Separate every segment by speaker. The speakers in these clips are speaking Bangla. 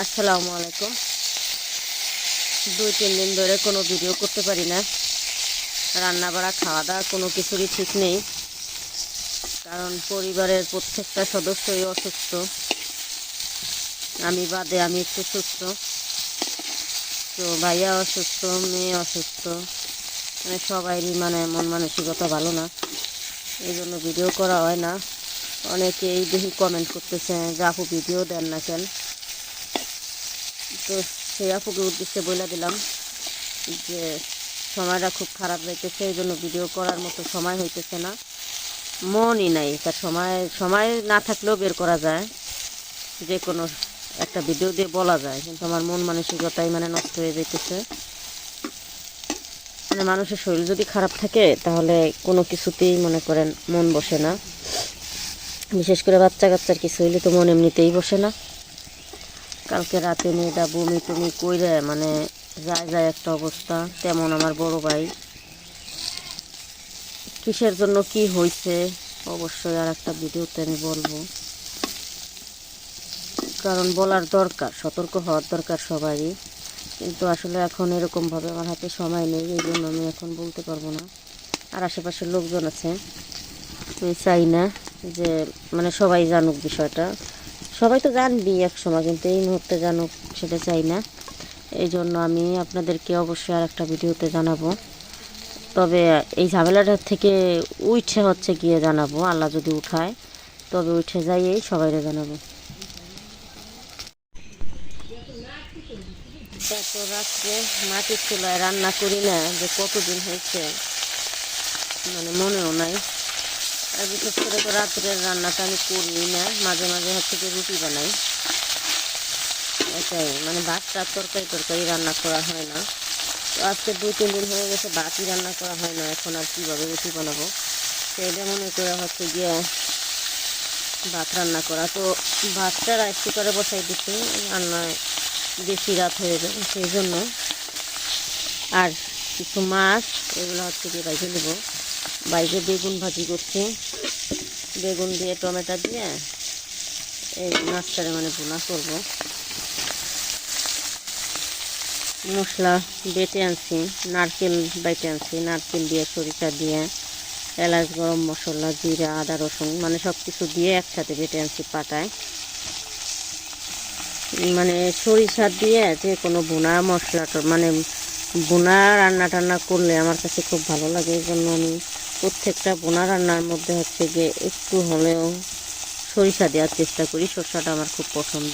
Speaker 1: আসসালামু আলাইকুম। দুই, তিন দিন ধরে কোনো ভিডিও করতে পারি না। রান্না বাড়া খাওয়া দাওয়া কোনো কিছুরই ঠিক নেই। কারণ পরিবারের প্রত্যেকটা সদস্যই অসুস্থ। আমি বাদে আমি একটু সুস্থ। তো ভাইয়া অসুস্থ, মেয়ে অসুস্থ। মানে সবাইরই মানে মন মানসিকতা ভালো না। এই জন্য ভিডিও করা হয় না। অনেকেই দেখি কমেন্ট করতেছে, যে ভিডিও দেন না কেন? তো সেই আপুকে উদ্দেশ্যে বলে দিলাম যে সময়টা খুব খারাপ যাইতেছে, এই জন্য ভিডিও করার মতো সময় হইতেছে না। মনই নাই তার সময় সময় না থাকলেও বের করা যায়। যে কোনো একটা ভিডিও দিয়ে বলা যায়, কিন্তু আমার মন মানসিকতাই মানে নষ্ট হয়ে যাইতেছে। মানে মানুষের শরীর যদি খারাপ থাকে, তাহলে কোনো কিছুতেই মনে করেন মন বসে না। বিশেষ করে বাচ্চা কাচ্চার কিছু হইলে তো মন এমনিতেই বসে না। কালকে রাতে মেয়েটা বমি টমি কইরে মানে যায় যায় একটা অবস্থা। তেমন আমার বড় ভাই। কিসের জন্য কি হয়েছে অবশ্যই আর একটা ভিডিওতে আমি বলব। কারণ বলার দরকার, সতর্ক হওয়ার দরকার সবারই। কিন্তু আসলে এখন এরকমভাবে আমার হাতে সময় নেই, এই জন্য আমি এখন বলতে পারব না। আর আশেপাশের লোকজন আছে, আমি চাই না যে মানে সবাই জানুক বিষয়টা। সবাই তো জানবি এক সময়, কিন্তু এই মুহূর্তে জানুক সেটা চাই না। এই জন্য আমি আপনাদেরকে অবশ্যই আর একটা ভিডিওতে জানাব। তবে এই ঝামেলাটার থেকে উঠে হচ্ছে গিয়ে জানাব, আল্লাহ যদি উঠায়। তবে উঠে যাইয়েই সবাইরে জানাব। এত রাত্রে মাটির চুলায় রান্না করি না, যে কতদিন হয়েছে মানে মনেও নাই। আর বিশেষ করে তো রাত্রের রান্নাটা আমি করি না, মাঝে মাঝে হচ্ছে কি রুটি বানাই। এটাই মানে ভাতটা তরকারি তরকারি রান্না করা হয় না। তো আজকে দুই তিন দিন হয়ে গেছে ভাতই রান্না করা হয় না, এখন আর কীভাবে রুটি বানাবো? সেইটা মনে করে হচ্ছে গিয়ে ভাত রান্না করা। তো ভাতটা রাইস কুকারে বসাই দিচ্ছি, রান্নায় বেশি রাত হয়ে যাবে, সেই জন্য। আর কিছু মাছ, এগুলো হচ্ছে গিয়ে বাইকে নেব। বাইকে বেগুন ভাজি করছি। বেগুন দিয়ে টমেটো দিয়ে এই মাছটারে মানে ভুনা করব। মশলা বেটে আনছি, নারকেল বেটে আনছি, নারকেল দিয়ে সরিষা দিয়ে এলাচ, গরম মশলা, জিরা, আদা, রসুন মানে সব কিছু দিয়ে একসাথে বেটে আনছি পাটায়। মানে সরিষা দিয়ে যে কোনো ভুনা মশলাটা মানে বোনা রান্না টান্না করলে আমার কাছে খুব ভালো লাগে, এই জন্য আমি প্রত্যেকটা বোনা রান্নার মধ্যে হচ্ছে গিয়ে একটু হলেও সরিষা দেওয়ার চেষ্টা করি। সরষাটা আমার খুব পছন্দ।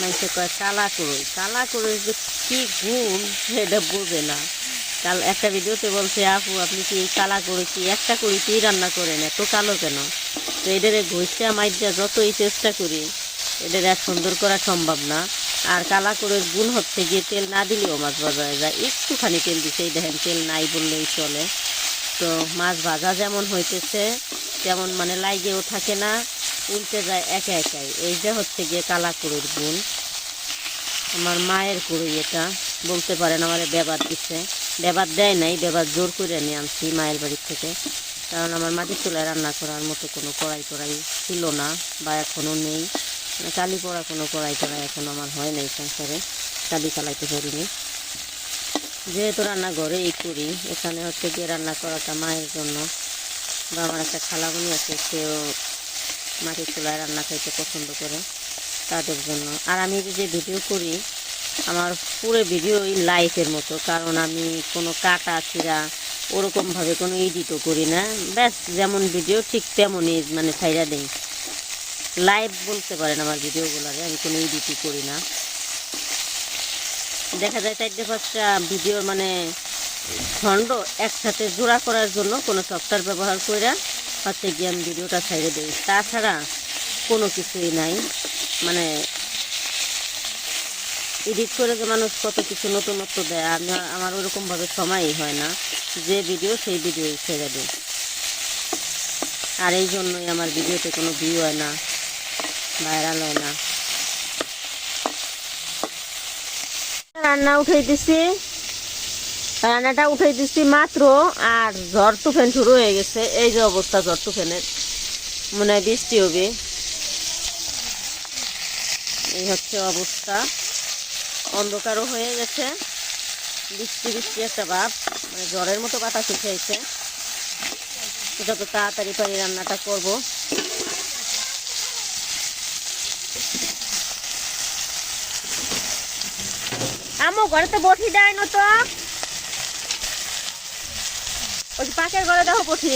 Speaker 1: মানুষে কয় কালা করই কালা করই যে কী গুণ সেটা বোঝে না। কাল একটা ভিডিওতে বলছে, আপু, আপনি কি কালা করে কি একটা করিতেই রান্না করেন এত কালো কেন? তো এটারে ঘষা মাইজা যতই চেষ্টা করি এদের আর সুন্দর করা সম্ভব না। আর কালা করে গুণ হচ্ছে গিয়ে তেল না দিলেও মাছ ভাজা হয়ে যায়। একটুখানি তেল দিছে, এই দেখেন তেল নাই বললেই চলে। তো মাছ ভাজা যেমন হইতেছে, তেমন মানে লাইগেও থাকে না, উল্টে যায় একা একাই। এই যে হচ্ছে গিয়ে কালা কুড়ির গুণ। আমার মায়ের কুড়ি এটা, বলতে পারেন, আমার ব্যবহার দিচ্ছে ব্যবহার দেয় নাই ব্যবহার জোর করে নিয়ে আনছি মায়ের বাড়ির থেকে। কারণ আমার মাটির চুলায় রান্না করার মতো কোনো কড়াই টড়াই ছিল না বা এখনও নেই। মানে কালি পড়া কোনো কড়াই টড়াই এখন আমার হয় নাই সংসারে, কালি চালাইতে পারিনি। যেহেতু রান্না ঘরে এই করি, এখানে হচ্ছে গিয়ে রান্না করাটা মায়ের জন্য। বা আমার একটা খালাগুনি আছে, সেও মাটির চুলায় রান্না খাইতে পছন্দ করে তাদের জন্য। আর আমি যে ভিডিও করি আমার পুরো ভিডিওই লাইফের মতো, কারণ আমি কোনো কাটা ছিঁড়া ওরকমভাবে কোনো এডিটও করি না। ব্যাস, যেমন ভিডিও ঠিক তেমনই মানে ছাইরা দিই। লাইভ বলতে পারেন আমার ভিডিওগুলোরে আমি কোনো এডিটই করি না। দেখা যায় চারটে পাঁচটা ভিডিওর মানে খণ্ড একসাথে জোড়া করার জন্য কোনো সফটওয়্যার ব্যবহার করে হচ্ছে গিয়ে আমি ভিডিওটা ছাইড়ে দিই। তাছাড়া কোনো কিছুই নাই। মানে এডিট করে যে মানুষ কত কিছু নতুনত্ব দেয় আমি আমার ওরকমভাবে সময়ই হয় না। যে ভিডিও, সেই ভিডিও ছেড়ে দিই। আর এই জন্যই আমার ভিডিওতে কোনো ভিউ হয় না ভাইরাল হয় না। রান্না উঠাই দিছি। রান্নাটা উঠাই দিছি মাত্র, আর ঝড় তুফান শুরু হয়ে গেছে। এই যে অবস্থা ঝড় তুফানের মনে হয় বৃষ্টি হবে। এই হচ্ছে অবস্থা। অন্ধকারও হয়ে গেছে। বৃষ্টি বৃষ্টি একটা ভাব। মানে জ্বরের মতো বাতাস উঠেছে যত তাড়াতাড়ি পারি রান্নাটা করব। আমো ঘরে তো বঠি দেয় না তো? ওই যে পাকের ঘরে দেখো বঠি।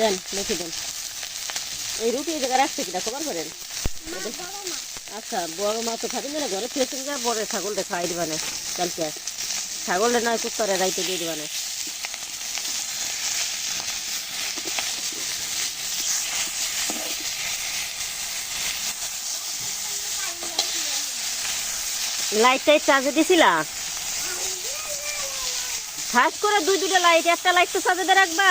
Speaker 1: দেন দেখি দেন। এই রুটি এই জায়গায় রাখছে কিনা খবর করেন? আচ্ছা বড় তো না ঘরে যা বড় ছাগলটা খাই দিবানে কালকে ছাগলটা নয় কুত্তরে রাইতে দিয়ে দিবানে লাইট টাইট চার্জে দিছিলা? খাস করে দুই দুটো লাইট একটা লাইট তো দিয়ে রাখবা।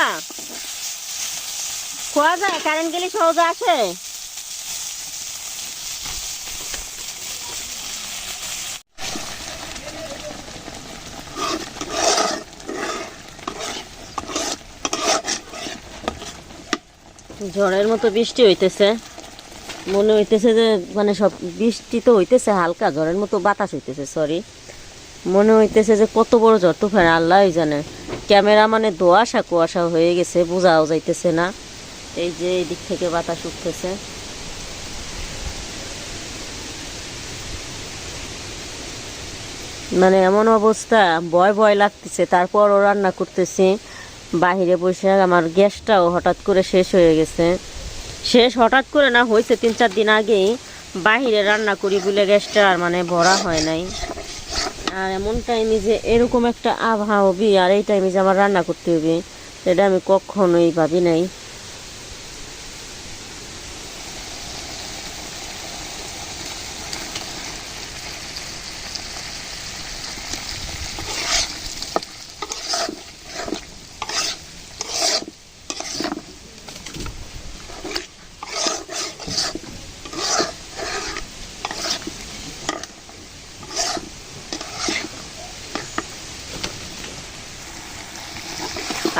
Speaker 1: খোয়া যায় কারেন্ট গেলে সহজে আসে। ঝড়ের মতো বৃষ্টি হইতেছে। মনে হইতেছে যে মানে সব বৃষ্টি তো হইতেছে হালকা, ঝড়ের মতো বাতাস হইতেছে সরি মনে হইতেছে যে কত বড় ঝড় তো তুফান আল্লাহ জানে। ক্যামেরা মানে দোয়াশা কুয়াশা হয়ে গেছে, বোঝাও যাইতেছে না। এই যে এই দিক থেকে বাতাস উঠতেছে। মানে এমন অবস্থা, ভয় ভয় লাগতেছে। তারপর ও রান্না করতেছি। বাহিরে বসে আমার গ্যাসটাও হঠাৎ করে শেষ হয়ে গেছে। শেষ হঠাৎ করে না, হয়েছে তিন চার দিন আগেই। বাহিরে রান্না করি বলে গ্যাসটা আর মানে ভরা হয় নাই। আর এমন টাইমে যে এরকম একটা আবহাওয়া হবে, আর এই টাইমে যে আমার রান্না করতে হবে, এটা আমি কখনোই ভাবি নাই।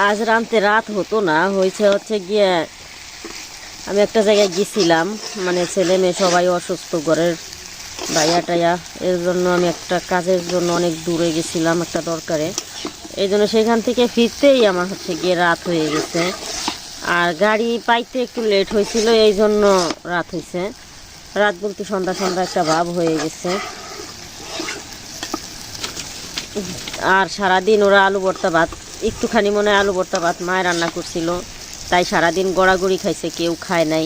Speaker 1: আজ রানতে রাত হতো না, হয়েছে হচ্ছে গিয়ে আমি একটা জায়গায় গেছিলাম মানে ছেলে মেয়ে সবাই অসুস্থ ঘরের ভাইয়া টাইয়া, এর জন্য আমি একটা কাজের জন্য অনেক দূরে গেছিলাম, একটা দরকারে। এই জন্য সেখান থেকে ফিরতেই আমার হচ্ছে গিয়ে রাত হয়ে গেছে। আর গাড়ি পাইতে একটু লেট হয়েছিল, এই জন্য রাত হয়েছে। রাত বলতে সন্ধ্যা সন্ধ্যা একটা ভাব হয়ে গেছে। আর সারাদিন ওরা আলু ভর্তা ভাত একটুখানি মনে হয় আলু ভর্তা ভাত মায় রান্না করছিল। তাই সারাদিন গড়াগড়ি খাইছে, কেউ খায় নাই।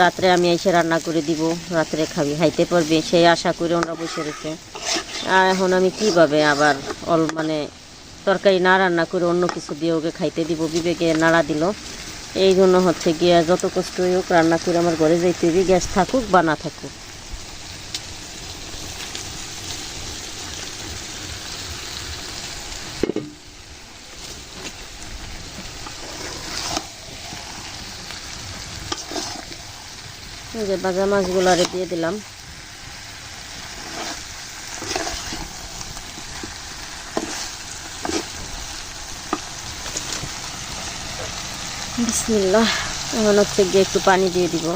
Speaker 1: রাত্রে আমি এসে রান্না করে দিব, রাত্রে খাবি, খাইতে পারবে। সেই আশা করে ওরা বসে রয়েছে। আর এখন আমি কীভাবে আবার অল মানে তরকারি না রান্না করে অন্য কিছু দিয়ে ওকে খাইতে দিব, বিবেকে নাড়া দিল। এই জন্য হচ্ছে গিয়ে যত কষ্ট হোক রান্না করে আমার ঘরে যাইতে হবে গ্যাস থাকুক বা না থাকুক। যে বাজা মাছগুলো আরে দিয়ে দিলাম। বিসমিল্লাহ এখন হচ্ছে গিয়ে একটু পানি দিয়ে দিব।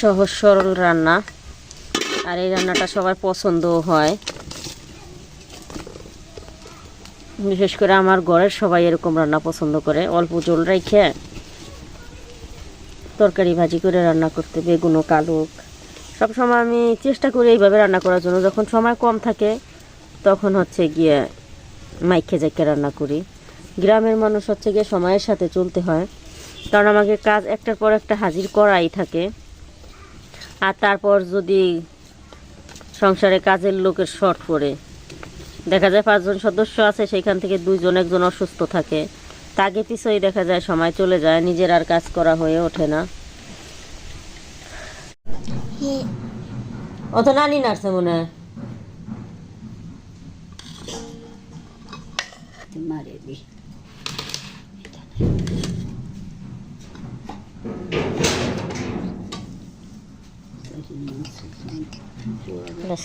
Speaker 1: সহজ সরল রান্না। আর এই রান্নাটা সবার পছন্দও হয়। বিশেষ করে আমার ঘরের সবাই এরকম রান্না পছন্দ করে। অল্প জল রেখে তরকারি ভাজি করে রান্না করতে বেগুনও কালুক সবসময় আমি চেষ্টা করি এইভাবে রান্না করার জন্য। যখন সময় কম থাকে, তখন হচ্ছে গিয়ে মাইকে জাইকে রান্না করি। গ্রামের মানুষ হচ্ছে গিয়ে সময়ের সাথে চলতে হয়। কারণ আমাকে কাজ একটার পর একটা হাজির করাই থাকে। আর তারপর যদি সংসারে কাজের লোকের শর্ট পড়ে, দেখা যায় পাঁচজন সদস্য আছে, সেখান থেকে দুইজন, একজন অসুস্থ থাকে। তাকে পিছই দেখা যায় সময় চলে যায়, নিজের আর কাজ করা হয়ে ওঠে না। ও তো নানি নাড়ছে মনে হয়।
Speaker 2: মারে
Speaker 1: ব্যাস।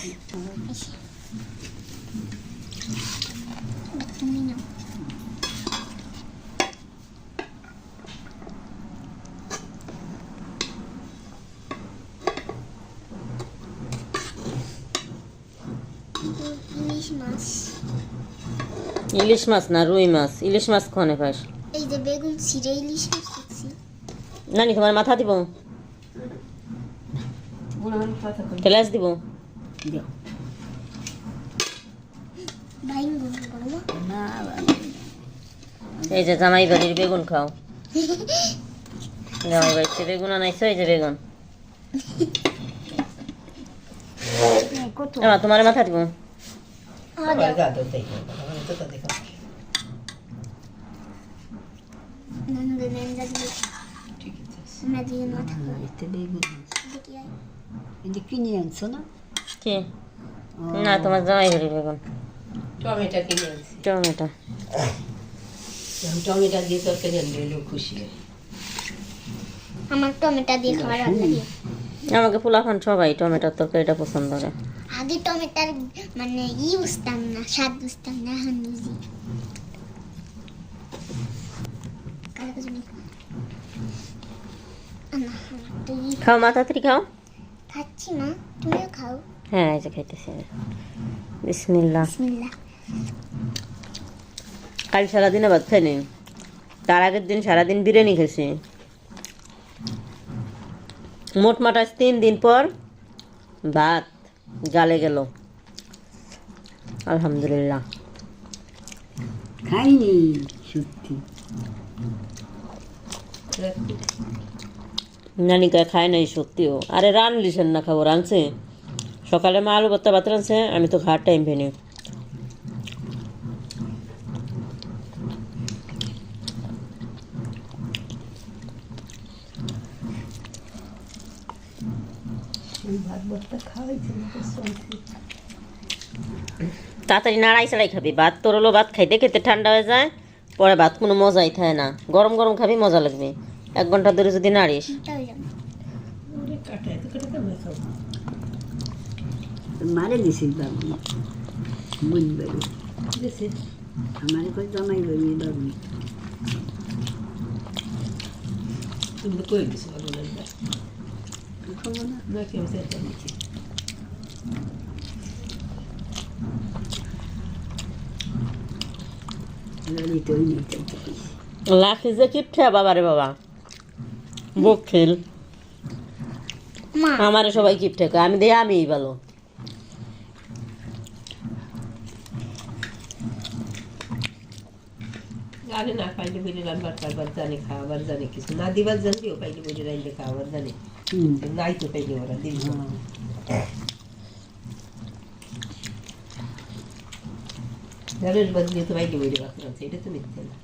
Speaker 3: ইলিশ মাছ
Speaker 1: না রুই মাছ ইলিশ মাছ খনে পাস
Speaker 3: এই যে বেগুন ছিঁড়ে ইলিশ মাছ
Speaker 1: নানি তোমার মাথা দিব তেলাস দিব। এই যে জামাই বাড়ির বেগুন খাও। জামাই বাড়িতে বেগুন আনাইছো, এই যে বেগুন। এমা, তোমার মাথা দিব।
Speaker 3: আমরা খাব
Speaker 2: এতে বেগুন কিন্তু কিনে আনছো না
Speaker 1: কি না তোমার জামাই বাড়ির বেগুন
Speaker 4: টমেটো কিনে আনছি
Speaker 1: টমেটো
Speaker 4: টমেটো দিয়ে তরকারি হলেও খুশি
Speaker 3: আমার টমেটো দিয়ে খাবার ভালো লাগে
Speaker 1: আমাকে পোলাপান সবাই টমেটোর তরকারিটা পছন্দ করে
Speaker 3: আগে টমেটোর মানে ই বুঝতাম না স্বাদ বুঝতাম না এখন বুঝি
Speaker 1: খাও মা তাড়াতাড়ি খাও
Speaker 3: খাচ্ছি না তুমিও খাও।
Speaker 1: হ্যাঁ এই যে খাইতেছি বিসমিল্লা
Speaker 3: বিসমিল্লাহ।
Speaker 1: কাল সারাদিনে ভাত খাইনি। তার আগের দিন সারাদিন বিরিয়ানি খেয়েছি। মোট মাটাস তিন দিন পর ভাত গালে গেল। আলহামদুলিল্লাহ।
Speaker 2: খাইনি সত্যি।
Speaker 1: নানিকা খায় নাই সত্যিও আরে রানলিছেন না খাব রানছে সকালে মা আলু ভর্তা ভাত রানছে, আমি তো খাওয়ার টাইম
Speaker 4: খাওয়াইছে
Speaker 1: তাড়াতাড়ি নাড়াই চাড়াই খাবি। ভাত তোর হলো ভাত খাইতে খেতে ঠান্ডা হয়ে যায়, পরে ভাত কোনো মজাই থাকে না। গরম গরম খাবি, মজা লাগবে। এক ঘণ্টা ধরে যদি নাড়িস।
Speaker 2: মারে দিছিল বাবু। বুঝবে
Speaker 4: দিছে
Speaker 2: আমার কই জামাই বাবু বাবু?
Speaker 4: তুমি কই দিছো ভালো
Speaker 2: না
Speaker 4: না কেউ সেটা নিচ্ছি
Speaker 2: লড়ি তো নেই চাইতে
Speaker 1: লাখি যে কিপঠা বাবারে বাবা। বকিল।
Speaker 3: মা।
Speaker 1: আমারে সবাই কিপঠে কয় আমি দেই আমিই ভালো।
Speaker 4: আরে না পাইলে বলে রান্নার কারবার জানে খাওয়াবার জানে কিছু না দিবার জানলেও পাইলে বলে রাইলে খাওয়াবার জানে। নাই তো পাইলে ওরা দিবি না। ঝালের বদলে তো পাইলে বাকি আছে এটা তো মিথ্যে না।